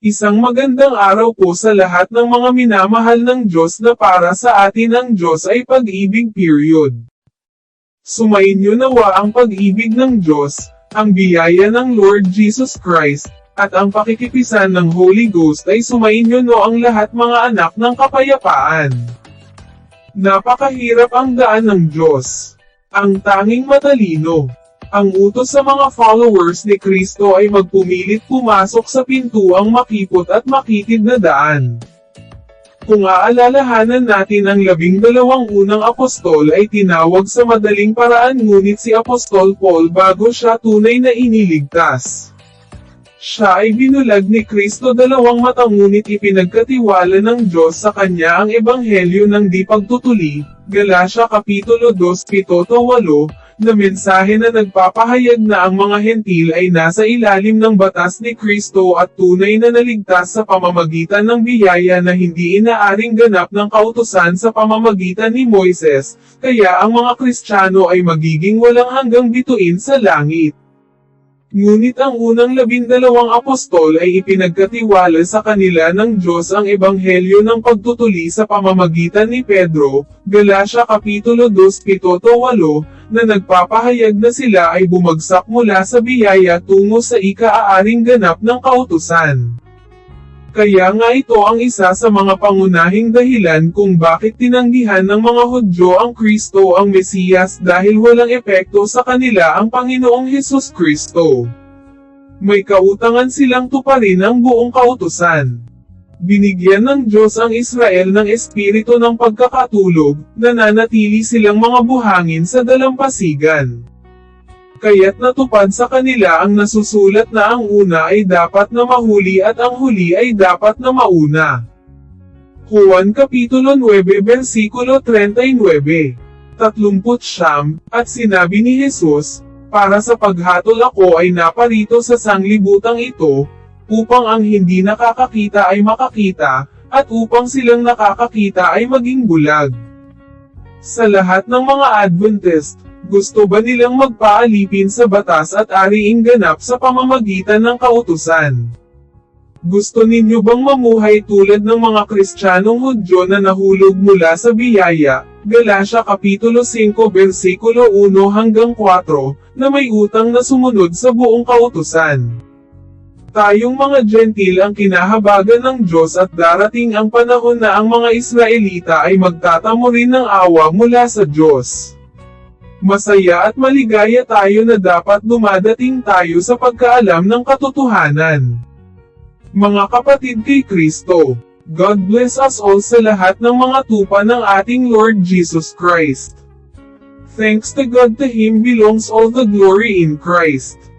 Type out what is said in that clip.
Isang magandang araw po sa lahat ng mga minamahal ng Diyos na para sa atin ang Diyos ay pag-ibig period. Sumainyo nawa ang pag-ibig ng Diyos, ang biyaya ng Lord Jesus Christ, at ang pakikipisan ng Holy Ghost ay sumainyo no ang lahat mga anak ng kapayapaan. Napakahirap ang daan ng Diyos. Ang tanging matalino. Ang utos sa mga followers ni Kristo ay magpumilit pumasok sa pintuang makipot at makitid na daan. Kung aalalahanan natin ang labing dalawang unang apostol ay tinawag sa madaling paraan ngunit si Apostol Paul bago siya tunay na iniligtas. Siya ay binulag ni Kristo dalawang mata ngunit ipinagkatiwala ng Diyos sa kanya ang ebanghelyo ng di pagtutuli, Galatia Kapitulo 2 7-8, na mensahe na nagpapahayag na ang mga hentil ay nasa ilalim ng batas ni Kristo at tunay na naligtas sa pamamagitan ng biyaya na hindi inaaring ganap ng kautusan sa pamamagitan ni Moises, kaya ang mga Kristiyano ay magiging walang hanggang bituin sa langit. Ngunit ang unang labindalawang apostol ay ipinagkatiwala sa kanila ng Diyos ang ebanghelyo ng pagtutuli sa pamamagitan ni Pedro, Galatia Kapitulo 2 7-8, na nagpapahayag na sila ay bumagsak mula sa biyaya tungo sa ika-aaring ganap ng kautusan. Kaya nga ito ang isa sa mga pangunahing dahilan kung bakit tinanggihan ng mga Hudyo ang Kristo ang Mesiyas dahil walang epekto sa kanila ang Panginoong Hesus Kristo. May kautangan silang tuparin ang buong kautusan. Binigyan ng Diyos ang Israel ng espiritu ng pagkakatulog, nananatili silang mga buhangin sa dalampasigan kaya't natupad sa kanila ang nasusulat na ang una ay dapat na mahuli at ang huli ay dapat na mauna. Juan Kapitulo 9 versikulo 39 30 siyam, at sinabi ni Jesus, Para sa paghatol ako ay naparito sa sanglibutang ito, upang ang hindi nakakakita ay makakita, at upang silang nakakakita ay maging bulag. Sa lahat ng mga Adventist, gusto ba nilang magpaalipin sa batas at ariing ganap sa pamamagitan ng kautusan? Gusto ninyo bang mamuhay tulad ng mga Kristiyanong Hudyo na nahulog mula sa biyaya, Galatia Kapitulo 5 versikulo 1 hanggang 4, na may utang na sumunod sa buong kautusan? Tayong mga gentil ang kinahabagan ng Diyos at darating ang panahon na ang mga Israelita ay magtatamo rin ng awa mula sa Diyos. Masaya at maligaya tayo na dapat dumadating tayo sa pagkaalam ng katotohanan. Mga kapatid kay Kristo, God bless us all sa lahat ng mga tupa ng ating Lord Jesus Christ. Thanks to God to Him belongs all the glory in Christ.